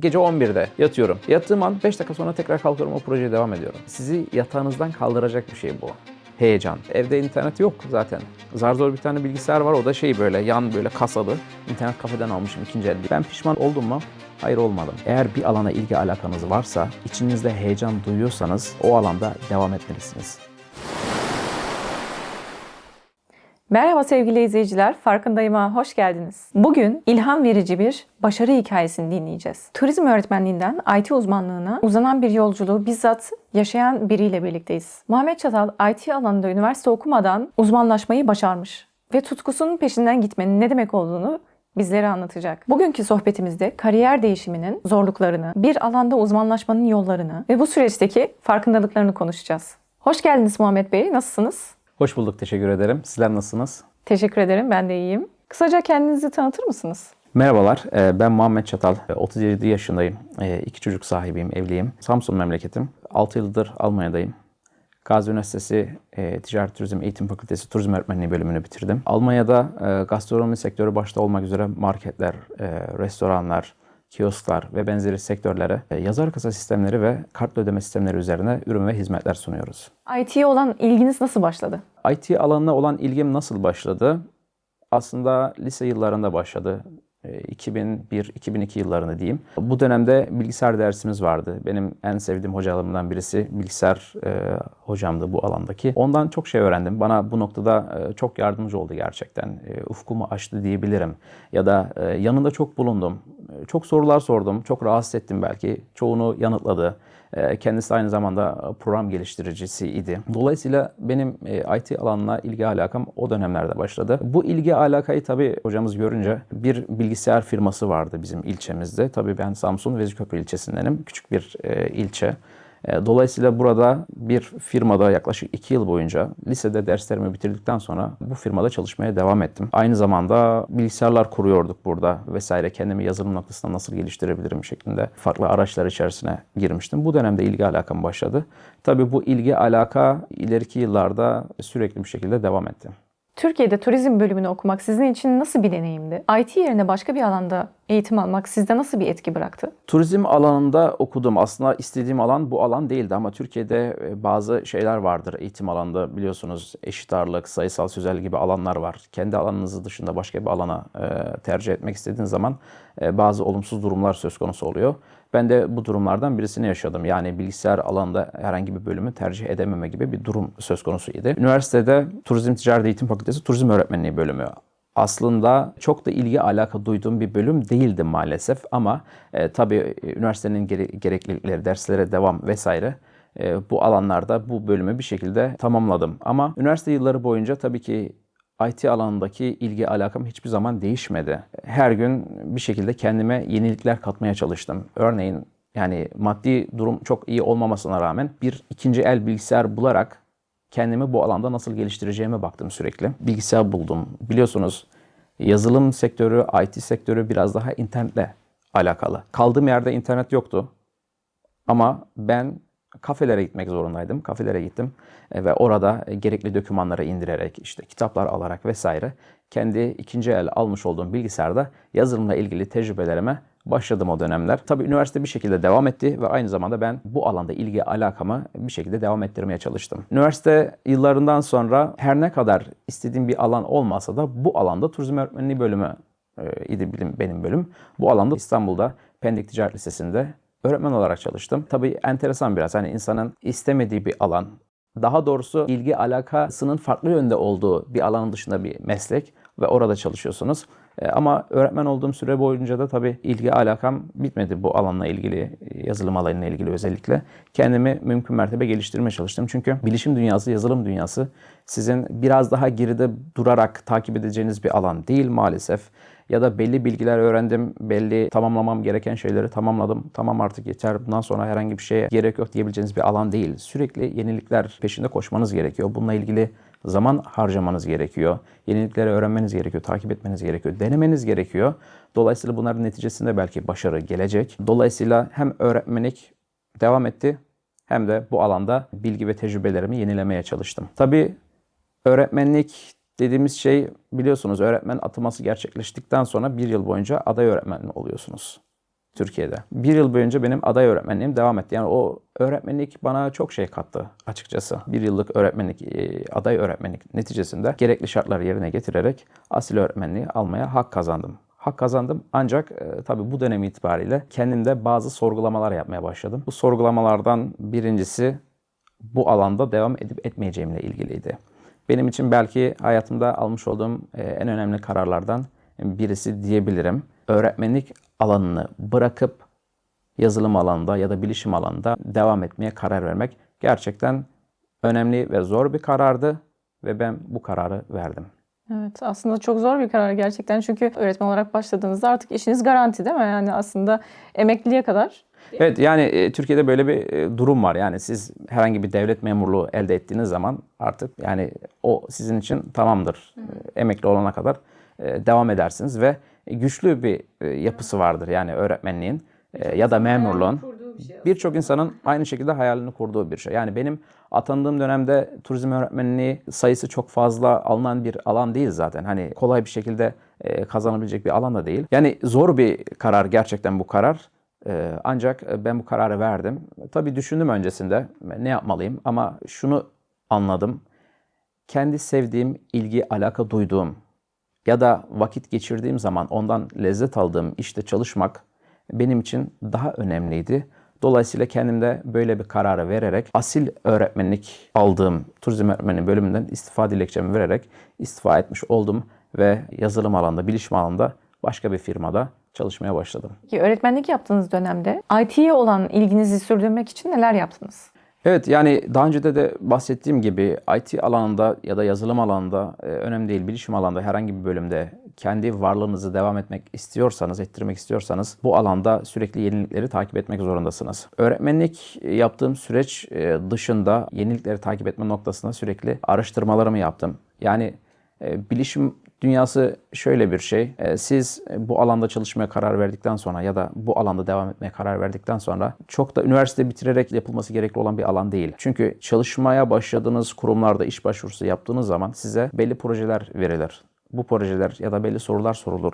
Gece 11'de yatıyorum. Yattığım an 5 dakika sonra tekrar kalkıyorum o projeye devam ediyorum. Sizi yatağınızdan kaldıracak bir şey bu. Heyecan. Evde internet yok zaten. Zar zor bir tane bilgisayar var o da şey böyle yan böyle kasalı. İnternet kafeden almışım ikinci el. Ben pişman oldum mu? Hayır olmadım. Eğer bir alana ilgi alakanız varsa, içinizde heyecan duyuyorsanız o alanda devam etmelisiniz. Merhaba sevgili izleyiciler, Farkındayım'a hoş geldiniz. Bugün ilham verici bir başarı hikayesini dinleyeceğiz. Turizm öğretmenliğinden IT uzmanlığına uzanan bir yolculuğu bizzat yaşayan biriyle birlikteyiz. Muhammed Çatal IT alanında üniversite okumadan uzmanlaşmayı başarmış ve tutkusunun peşinden gitmenin ne demek olduğunu bizlere anlatacak. Bugünkü sohbetimizde kariyer değişiminin zorluklarını, bir alanda uzmanlaşmanın yollarını ve bu süreçteki farkındalıklarını konuşacağız. Hoş geldiniz Muhammed Bey, nasılsınız? Hoş bulduk, teşekkür ederim. Sizler nasılsınız? Teşekkür ederim. Ben de iyiyim. Kısaca kendinizi tanıtır mısınız? Merhabalar, e, ben Muhammed Çatal. E, 37 yaşındayım. E, İki çocuk sahibiyim, evliyim. Samsun memleketim. 6 yıldır Almanya'dayım. Gazi Üniversitesi e, Ticaret Turizm Eğitim Fakültesi Turizm Öğretmenliği bölümünü bitirdim. Almanya'da e, gastronomi sektörü başta olmak üzere marketler, e, restoranlar, kiosklar ve benzeri sektörlere e, yazar kasa sistemleri ve kartlı ödeme sistemleri üzerine ürün ve hizmetler sunuyoruz. IT'ye olan ilginiz nasıl başladı? IT alanına olan ilgim nasıl başladı? Aslında lise yıllarında başladı. E, 2001-2002 yıllarında diyeyim. Bu dönemde bilgisayar dersimiz vardı. Benim en sevdiğim hocalarımdan birisi bilgisayar e, hocamdı bu alandaki. Ondan çok şey öğrendim. Bana bu noktada e, çok yardımcı oldu gerçekten. E, ufkumu açtı diyebilirim. Ya da e, yanında çok bulundum. Çok sorular sordum. Çok rahatsız ettim belki. Çoğunu yanıtladı. E, Kendisi aynı zamanda program geliştiricisiydi. Dolayısıyla benim e, IT alanına ilgi alakam o dönemlerde başladı. Bu ilgi alakayı tabii hocamız görünce bir bilgisayar firması vardı bizim ilçemizde. Tabii ben Samsun Vezirköprü ilçesindenim. Küçük bir e, ilçe. E, Dolayısıyla burada bir firmada yaklaşık 2 yıl boyunca lisede derslerimi bitirdikten sonra bu firmada çalışmaya devam ettim. Aynı zamanda bilgisayarlar kuruyorduk burada vesaire. Kendimi yazılım noktasında nasıl geliştirebilirim şeklinde farklı araçlar içerisine girmiştim. Bu dönemde ilgi alakam başladı. Tabii bu ilgi alaka ileriki yıllarda sürekli bir şekilde devam etti. Türkiye'de turizm bölümünü okumak sizin için nasıl bir deneyimdi? IT yerine başka bir alanda eğitim almak sizde nasıl bir etki bıraktı? Turizm alanında okudum. Aslında istediğim alan bu alan değildi ama Türkiye'de e, bazı şeyler vardır eğitim alanında biliyorsunuz eşit ağırlık, sayısal sözel gibi alanlar var. Kendi alanınızı dışında başka bir alana e, tercih etmek istediğiniz zaman e, bazı olumsuz durumlar söz konusu oluyor. Ben de bu durumlardan birisini yaşadım. Yani bilgisayar alanında herhangi bir bölümü tercih edememe gibi bir durum söz konusuydu. Üniversitede Turizm Ticaret Eğitim Fakültesi Turizm Öğretmenliği bölümü aslında çok da ilgi alaka duyduğum bir bölüm değildi maalesef ama e, tabii e, üniversitenin gere- gereklilikleri, derslere devam vesaire e, bu alanlarda bu bölümü bir şekilde tamamladım. Ama üniversite yılları boyunca tabii ki IT alanındaki ilgi alakam hiçbir zaman değişmedi. Her gün bir şekilde kendime yenilikler katmaya çalıştım. Örneğin yani maddi durum çok iyi olmamasına rağmen bir ikinci el bilgisayar bularak kendimi bu alanda nasıl geliştireceğime baktım sürekli. Bilgisayar buldum. Biliyorsunuz yazılım sektörü, IT sektörü biraz daha internetle alakalı. Kaldığım yerde internet yoktu. Ama ben kafelere gitmek zorundaydım. Kafelere gittim e, ve orada e, gerekli dokümanları indirerek, işte kitaplar alarak vesaire kendi ikinci el almış olduğum bilgisayarda yazılımla ilgili tecrübelerime başladım o dönemler. Tabii üniversite bir şekilde devam etti ve aynı zamanda ben bu alanda ilgi alakamı bir şekilde devam ettirmeye çalıştım. Üniversite yıllarından sonra her ne kadar istediğim bir alan olmasa da bu alanda turizm öğretmenliği bölümü e, idi benim bölüm. Bu alanda İstanbul'da Pendik Ticaret Lisesi'nde öğretmen olarak çalıştım. Tabii enteresan biraz hani insanın istemediği bir alan, daha doğrusu ilgi alakasının farklı yönde olduğu bir alanın dışında bir meslek ve orada çalışıyorsunuz. E, Ama öğretmen olduğum süre boyunca da tabii ilgi alakam bitmedi bu alanla ilgili, yazılım alanıyla ilgili özellikle. Kendimi mümkün mertebe geliştirmeye çalıştım. Çünkü bilişim dünyası, yazılım dünyası sizin biraz daha geride durarak takip edeceğiniz bir alan değil maalesef. Ya da belli bilgiler öğrendim, belli tamamlamam gereken şeyleri tamamladım. Tamam artık yeter, bundan sonra herhangi bir şeye gerek yok diyebileceğiniz bir alan değil. Sürekli yenilikler peşinde koşmanız gerekiyor. Bununla ilgili zaman harcamanız gerekiyor. Yenilikleri öğrenmeniz gerekiyor, takip etmeniz gerekiyor, denemeniz gerekiyor. Dolayısıyla bunların neticesinde belki başarı gelecek. Dolayısıyla hem öğretmenlik devam etti hem de bu alanda bilgi ve tecrübelerimi yenilemeye çalıştım. Tabii öğretmenlik dediğimiz şey biliyorsunuz öğretmen ataması gerçekleştikten sonra bir yıl boyunca aday öğretmen oluyorsunuz. Türkiye'de. Bir yıl boyunca benim aday öğretmenliğim devam etti. Yani o öğretmenlik bana çok şey kattı açıkçası. Bir yıllık öğretmenlik, e, aday öğretmenlik neticesinde gerekli şartları yerine getirerek asil öğretmenliği almaya hak kazandım. Hak kazandım ancak e, tabii bu dönem itibariyle kendimde bazı sorgulamalar yapmaya başladım. Bu sorgulamalardan birincisi bu alanda devam edip etmeyeceğimle ilgiliydi. Benim için belki hayatımda almış olduğum e, en önemli kararlardan birisi diyebilirim. Öğretmenlik alanını bırakıp yazılım alanında ya da bilişim alanında devam etmeye karar vermek gerçekten önemli ve zor bir karardı ve ben bu kararı verdim. Evet aslında çok zor bir karar gerçekten çünkü öğretmen olarak başladığınızda artık işiniz garanti değil mi? Yani aslında emekliliğe kadar. Evet yani e, Türkiye'de böyle bir e, durum var. Yani siz herhangi bir devlet memurluğu elde ettiğiniz zaman artık yani o sizin için tamamdır. E, Emekli olana kadar e, devam edersiniz ve güçlü bir e, yapısı vardır yani öğretmenliğin e, ya da memurluğun. Birçok insanın aynı şekilde hayalini kurduğu bir şey. Yani benim atandığım dönemde turizm öğretmenliği sayısı çok fazla alınan bir alan değil zaten. Hani kolay bir şekilde kazanabilecek bir alan da değil. Yani zor bir karar gerçekten bu karar. E, Ancak e, ben bu kararı verdim. Tabii düşündüm öncesinde ne yapmalıyım ama şunu anladım. Kendi sevdiğim, ilgi, alaka duyduğum ya da vakit geçirdiğim zaman ondan lezzet aldığım işte çalışmak benim için daha önemliydi. Dolayısıyla kendimde böyle bir kararı vererek asil öğretmenlik aldığım turizm öğretmeni bölümünden istifa dilekçemi vererek istifa etmiş oldum ve yazılım alanında, bilişim alanında başka bir firmada çalışmaya başladım. Peki öğretmenlik yaptığınız dönemde IT'ye olan ilginizi sürdürmek için neler yaptınız? Evet yani daha önce de de bahsettiğim gibi IT alanında ya da yazılım alanında e, önemli değil bilişim alanında herhangi bir bölümde kendi varlığınızı devam etmek istiyorsanız, ettirmek istiyorsanız bu alanda sürekli yenilikleri takip etmek zorundasınız. Öğretmenlik yaptığım süreç e, dışında yenilikleri takip etme noktasında sürekli araştırmalarımı yaptım. Yani e, bilişim dünyası şöyle bir şey. E, Siz bu alanda çalışmaya karar verdikten sonra ya da bu alanda devam etmeye karar verdikten sonra çok da üniversite bitirerek yapılması gerekli olan bir alan değil. Çünkü çalışmaya başladığınız kurumlarda iş başvurusu yaptığınız zaman size belli projeler verilir. Bu projeler ya da belli sorular sorulur.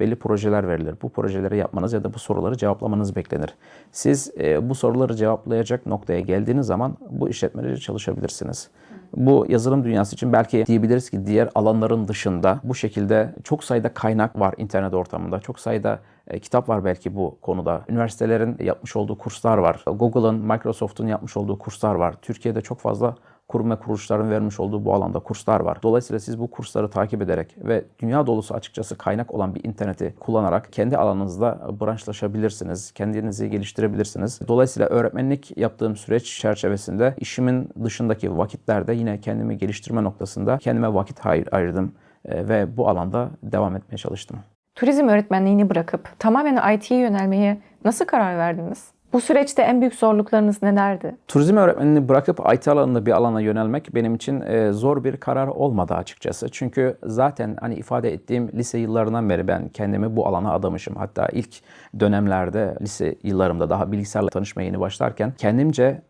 Belli projeler verilir. Bu projeleri yapmanız ya da bu soruları cevaplamanız beklenir. Siz e, bu soruları cevaplayacak noktaya geldiğiniz zaman bu işletmede çalışabilirsiniz. Bu yazılım dünyası için belki diyebiliriz ki diğer alanların dışında bu şekilde çok sayıda kaynak var internet ortamında. Çok sayıda e, kitap var belki bu konuda. Üniversitelerin yapmış olduğu kurslar var. Google'ın, Microsoft'un yapmış olduğu kurslar var. Türkiye'de çok fazla kurum ve kuruluşların vermiş olduğu bu alanda kurslar var. Dolayısıyla siz bu kursları takip ederek ve dünya dolusu açıkçası kaynak olan bir interneti kullanarak kendi alanınızda branşlaşabilirsiniz. Kendinizi geliştirebilirsiniz. Dolayısıyla öğretmenlik yaptığım süreç çerçevesinde işimin dışındaki vakitlerde yine kendimi geliştirme noktasında kendime vakit ayır- ayırdım e, ve bu alanda devam etmeye çalıştım. Turizm öğretmenliğini bırakıp tamamen IT'ye yönelmeye nasıl karar verdiniz? Bu süreçte en büyük zorluklarınız nelerdi? Turizm öğretmenliğini bırakıp IT alanında bir alana yönelmek benim için e, zor bir karar olmadı açıkçası. Çünkü zaten hani ifade ettiğim lise yıllarından beri ben kendimi bu alana adamışım. Hatta ilk dönemlerde lise yıllarımda daha bilgisayarla tanışmaya yeni başlarken kendimce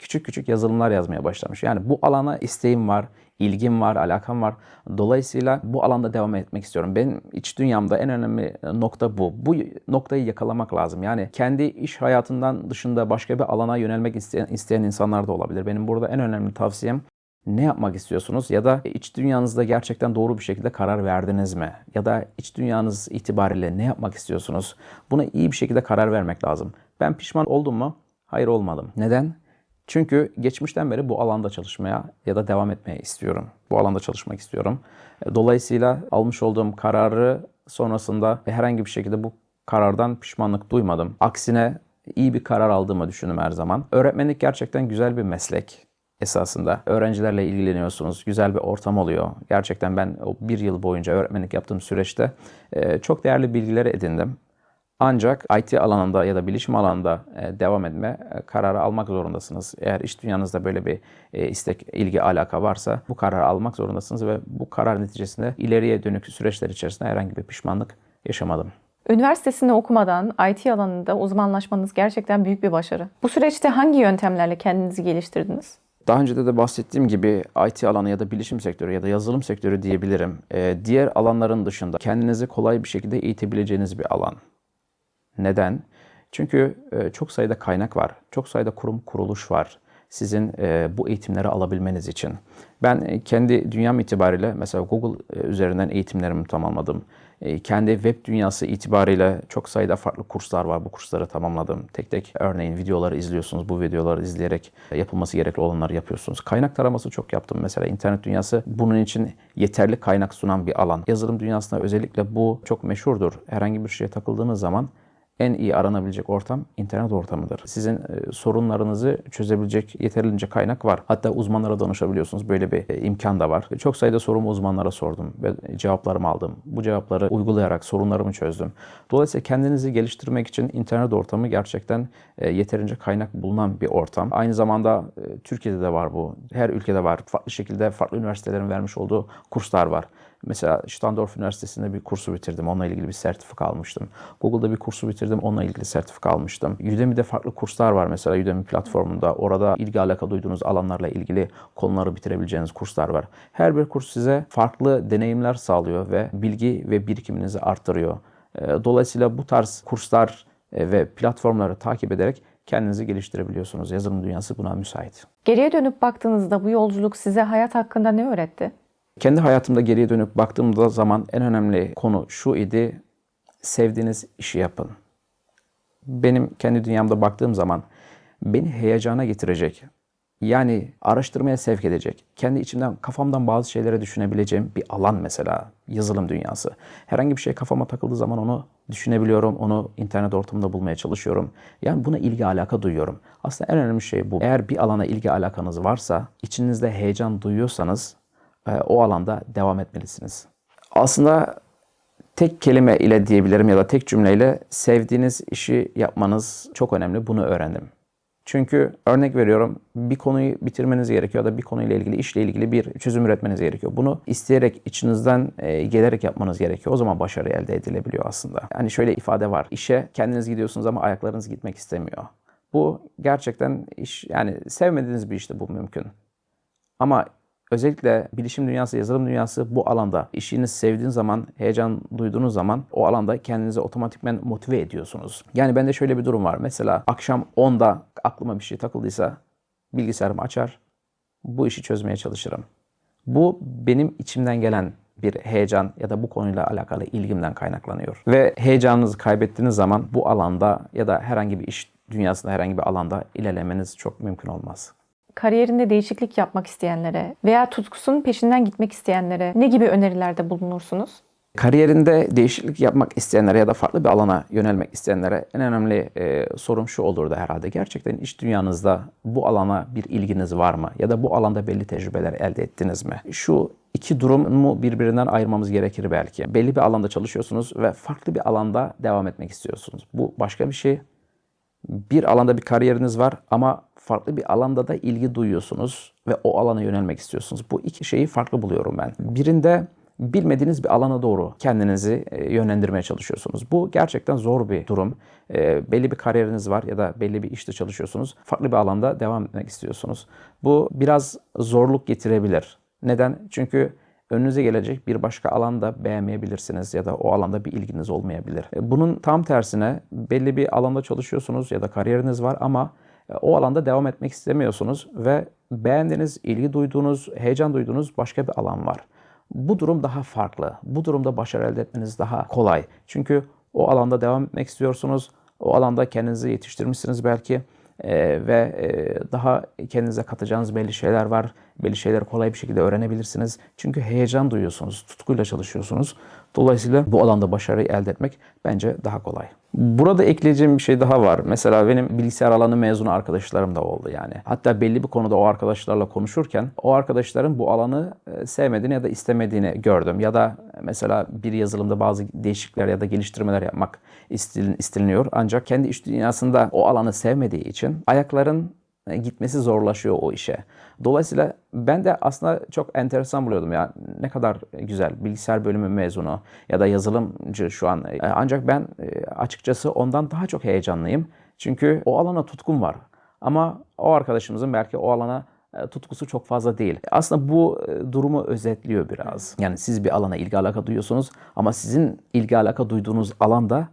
küçük küçük yazılımlar yazmaya başlamış. Yani bu alana isteğim var, ilgim var, alakam var. Dolayısıyla bu alanda devam etmek istiyorum. Benim iç dünyamda en önemli nokta bu. Bu noktayı yakalamak lazım. Yani kendi iş hayatından dışında başka bir alana yönelmek isteyen, isteyen insanlar da olabilir. Benim burada en önemli tavsiyem ne yapmak istiyorsunuz ya da iç dünyanızda gerçekten doğru bir şekilde karar verdiniz mi? Ya da iç dünyanız itibariyle ne yapmak istiyorsunuz? Buna iyi bir şekilde karar vermek lazım. Ben pişman oldum mu? Hayır olmadım. Neden? Çünkü geçmişten beri bu alanda çalışmaya ya da devam etmeye istiyorum. Bu alanda çalışmak istiyorum. Dolayısıyla almış olduğum kararı sonrasında herhangi bir şekilde bu karardan pişmanlık duymadım. Aksine iyi bir karar aldığımı düşündüm her zaman. Öğretmenlik gerçekten güzel bir meslek esasında. Öğrencilerle ilgileniyorsunuz. Güzel bir ortam oluyor. Gerçekten ben o bir yıl boyunca öğretmenlik yaptığım süreçte e, çok değerli bilgileri edindim. Ancak IT alanında ya da bilişim alanında e, devam etme e, kararı almak zorundasınız. Eğer iş dünyanızda böyle bir e, istek, ilgi, alaka varsa bu kararı almak zorundasınız ve bu karar neticesinde ileriye dönük süreçler içerisinde herhangi bir pişmanlık yaşamadım. Üniversitesini okumadan IT alanında uzmanlaşmanız gerçekten büyük bir başarı. Bu süreçte hangi yöntemlerle kendinizi geliştirdiniz? Daha önce de, de bahsettiğim gibi IT alanı ya da bilişim sektörü ya da yazılım sektörü diyebilirim. Ee, diğer alanların dışında kendinizi kolay bir şekilde eğitebileceğiniz bir alan. Neden? Çünkü e, çok sayıda kaynak var, çok sayıda kurum kuruluş var sizin e, bu eğitimleri alabilmeniz için. Ben e, kendi dünyam itibariyle mesela Google üzerinden eğitimlerimi tamamladım. Kendi web dünyası itibariyle çok sayıda farklı kurslar var. Bu kursları tamamladım. Tek tek örneğin videoları izliyorsunuz. Bu videoları izleyerek yapılması gerekli olanları yapıyorsunuz. Kaynak taraması çok yaptım. Mesela internet dünyası bunun için yeterli kaynak sunan bir alan. Yazılım dünyasında özellikle bu çok meşhurdur. Herhangi bir şeye takıldığınız zaman en iyi aranabilecek ortam internet ortamıdır. Sizin e, sorunlarınızı çözebilecek yeterince kaynak var. Hatta uzmanlara danışabiliyorsunuz. Böyle bir e, imkan da var. Çok sayıda sorumu uzmanlara sordum ve cevaplarımı aldım. Bu cevapları uygulayarak sorunlarımı çözdüm. Dolayısıyla kendinizi geliştirmek için internet ortamı gerçekten e, yeterince kaynak bulunan bir ortam. Aynı zamanda Türkiye'de de var bu. Her ülkede var. Farklı şekilde farklı üniversitelerin vermiş olduğu kurslar var. Mesela Standorf Üniversitesi'nde bir kursu bitirdim. Onunla ilgili bir sertifika almıştım. Google'da bir kursu bitirdim. Onunla ilgili sertifika almıştım. Udemy'de farklı kurslar var mesela Udemy platformunda. Orada ilgi alaka duyduğunuz alanlarla ilgili konuları bitirebileceğiniz kurslar var. Her bir kurs size farklı deneyimler sağlıyor ve bilgi ve birikiminizi arttırıyor. Ee, Dolayısıyla bu tarz kurslar e, ve platformları takip ederek kendinizi geliştirebiliyorsunuz. Yazılım dünyası buna müsait. Geriye dönüp baktığınızda bu yolculuk size hayat hakkında ne öğretti? Kendi hayatımda geriye dönüp baktığımda zaman en önemli konu şu idi. Sevdiğiniz işi yapın. Benim kendi dünyamda baktığım zaman beni heyecana getirecek, yani araştırmaya sevk edecek, kendi içimden, kafamdan bazı şeylere düşünebileceğim bir alan mesela yazılım dünyası. Herhangi bir şey kafama takıldığı zaman onu düşünebiliyorum, onu internet ortamında bulmaya çalışıyorum. Yani buna ilgi alaka duyuyorum. Aslında en önemli şey bu. Eğer bir alana ilgi alakanız varsa, içinizde heyecan duyuyorsanız o alanda devam etmelisiniz. Aslında tek kelime ile diyebilirim ya da tek cümleyle sevdiğiniz işi yapmanız çok önemli. Bunu öğrendim. Çünkü örnek veriyorum bir konuyu bitirmeniz gerekiyor ya da bir konuyla ilgili işle ilgili bir çözüm üretmeniz gerekiyor. Bunu isteyerek içinizden e, gelerek yapmanız gerekiyor. O zaman başarı elde edilebiliyor aslında. Yani şöyle ifade var. İşe kendiniz gidiyorsunuz ama ayaklarınız gitmek istemiyor. Bu gerçekten iş yani sevmediğiniz bir işte bu mümkün. Ama özellikle bilişim dünyası, yazılım dünyası bu alanda işinizi sevdiğiniz zaman, heyecan duyduğunuz zaman o alanda kendinizi otomatikmen motive ediyorsunuz. Yani bende şöyle bir durum var. Mesela akşam 10'da aklıma bir şey takıldıysa bilgisayarımı açar, bu işi çözmeye çalışırım. Bu benim içimden gelen bir heyecan ya da bu konuyla alakalı ilgimden kaynaklanıyor. Ve heyecanınızı kaybettiğiniz zaman bu alanda ya da herhangi bir iş dünyasında herhangi bir alanda ilerlemeniz çok mümkün olmaz. Kariyerinde değişiklik yapmak isteyenlere veya tutkusunun peşinden gitmek isteyenlere ne gibi önerilerde bulunursunuz? Kariyerinde değişiklik yapmak isteyenlere ya da farklı bir alana yönelmek isteyenlere en önemli e, sorum şu olurdu herhalde. Gerçekten iş dünyanızda bu alana bir ilginiz var mı? Ya da bu alanda belli tecrübeler elde ettiniz mi? Şu iki durumu birbirinden ayırmamız gerekir belki. Belli bir alanda çalışıyorsunuz ve farklı bir alanda devam etmek istiyorsunuz. Bu başka bir şey. Bir alanda bir kariyeriniz var ama farklı bir alanda da ilgi duyuyorsunuz ve o alana yönelmek istiyorsunuz. Bu iki şeyi farklı buluyorum ben. Birinde bilmediğiniz bir alana doğru kendinizi e, yönlendirmeye çalışıyorsunuz. Bu gerçekten zor bir durum. E, belli bir kariyeriniz var ya da belli bir işte çalışıyorsunuz. Farklı bir alanda devam etmek istiyorsunuz. Bu biraz zorluk getirebilir. Neden? Çünkü önünüze gelecek bir başka alanda beğenmeyebilirsiniz ya da o alanda bir ilginiz olmayabilir. E, Bunun tam tersine belli bir alanda çalışıyorsunuz ya da kariyeriniz var ama e, o alanda devam etmek istemiyorsunuz ve beğendiğiniz, ilgi duyduğunuz, heyecan duyduğunuz başka bir alan var. Bu durum daha farklı. Bu durumda başarı elde etmeniz daha kolay. Çünkü o alanda devam etmek istiyorsunuz. O alanda kendinizi yetiştirmişsiniz belki Ee, ve e, daha kendinize katacağınız belli şeyler var. Belli şeyleri kolay bir şekilde öğrenebilirsiniz. Çünkü heyecan duyuyorsunuz, tutkuyla çalışıyorsunuz. Dolayısıyla bu alanda başarıyı elde etmek bence daha kolay. Burada ekleyeceğim bir şey daha var. Mesela benim bilgisayar alanı mezunu arkadaşlarım da oldu yani. Hatta belli bir konuda o arkadaşlarla konuşurken o arkadaşların bu alanı e, sevmediğini ya da istemediğini gördüm. Ya da mesela bir yazılımda bazı değişiklikler ya da geliştirmeler yapmak istil- istileniyor. Ancak kendi iş dünyasında o alanı sevmediği için ayakların gitmesi zorlaşıyor o işe. Dolayısıyla ben de aslında çok enteresan buluyordum ya ne kadar güzel bilgisayar bölümü mezunu ya da yazılımcı şu an. E, Ancak ben e, açıkçası ondan daha çok heyecanlıyım. Çünkü o alana tutkum var. Ama o arkadaşımızın belki o alana e, tutkusu çok fazla değil. Aslında bu e, durumu özetliyor biraz. Yani siz bir alana ilgi alaka duyuyorsunuz ama sizin ilgi alaka duyduğunuz alanda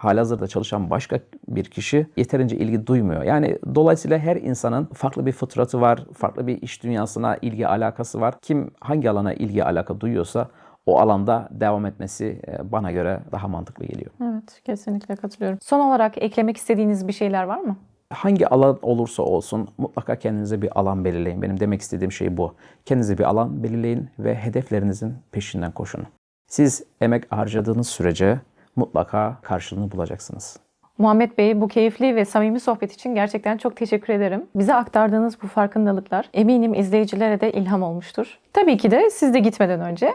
halihazırda çalışan başka bir kişi yeterince ilgi duymuyor. Yani dolayısıyla her insanın farklı bir fıtratı var, farklı bir iş dünyasına ilgi alakası var. Kim hangi alana ilgi alaka duyuyorsa o alanda devam etmesi e, bana göre daha mantıklı geliyor. Evet, kesinlikle katılıyorum. Son olarak eklemek istediğiniz bir şeyler var mı? Hangi alan olursa olsun mutlaka kendinize bir alan belirleyin. Benim demek istediğim şey bu. Kendinize bir alan belirleyin ve hedeflerinizin peşinden koşun. Siz emek harcadığınız sürece mutlaka karşılığını bulacaksınız. Muhammed Bey bu keyifli ve samimi sohbet için gerçekten çok teşekkür ederim. Bize aktardığınız bu farkındalıklar eminim izleyicilere de ilham olmuştur. Tabii ki de siz de gitmeden önce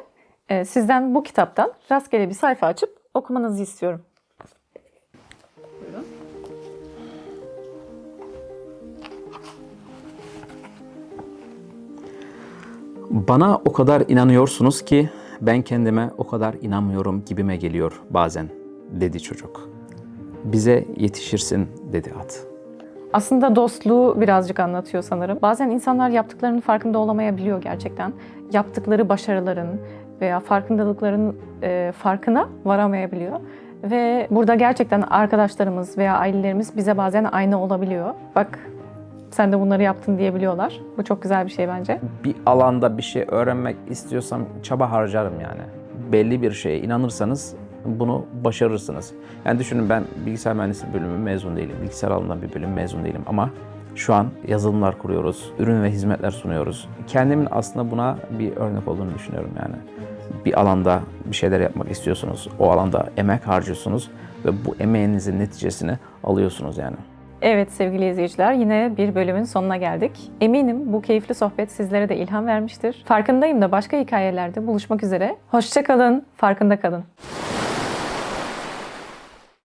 e, sizden bu kitaptan rastgele bir sayfa açıp okumanızı istiyorum. Bana o kadar inanıyorsunuz ki ben kendime o kadar inanmıyorum gibime geliyor bazen dedi çocuk. Bize yetişirsin dedi at. Aslında dostluğu birazcık anlatıyor sanırım. Bazen insanlar yaptıklarının farkında olamayabiliyor gerçekten. Yaptıkları başarıların veya farkındalıkların e, farkına varamayabiliyor. Ve burada gerçekten arkadaşlarımız veya ailelerimiz bize bazen ayna olabiliyor. Bak sen de bunları yaptın diyebiliyorlar. Bu çok güzel bir şey bence. Bir alanda bir şey öğrenmek istiyorsam çaba harcarım yani. Belli bir şeye inanırsanız bunu başarırsınız. Yani düşünün ben bilgisayar mühendisliği bölümü mezun değilim. Bilgisayar alanından bir bölüm mezun değilim ama şu an yazılımlar kuruyoruz, ürün ve hizmetler sunuyoruz. Kendimin aslında buna bir örnek olduğunu düşünüyorum yani. Bir alanda bir şeyler yapmak istiyorsunuz, o alanda emek harcıyorsunuz ve bu emeğinizin neticesini alıyorsunuz yani. Evet sevgili izleyiciler yine bir bölümün sonuna geldik. Eminim bu keyifli sohbet sizlere de ilham vermiştir. Farkındayım da başka hikayelerde buluşmak üzere. Hoşçakalın, farkında kalın.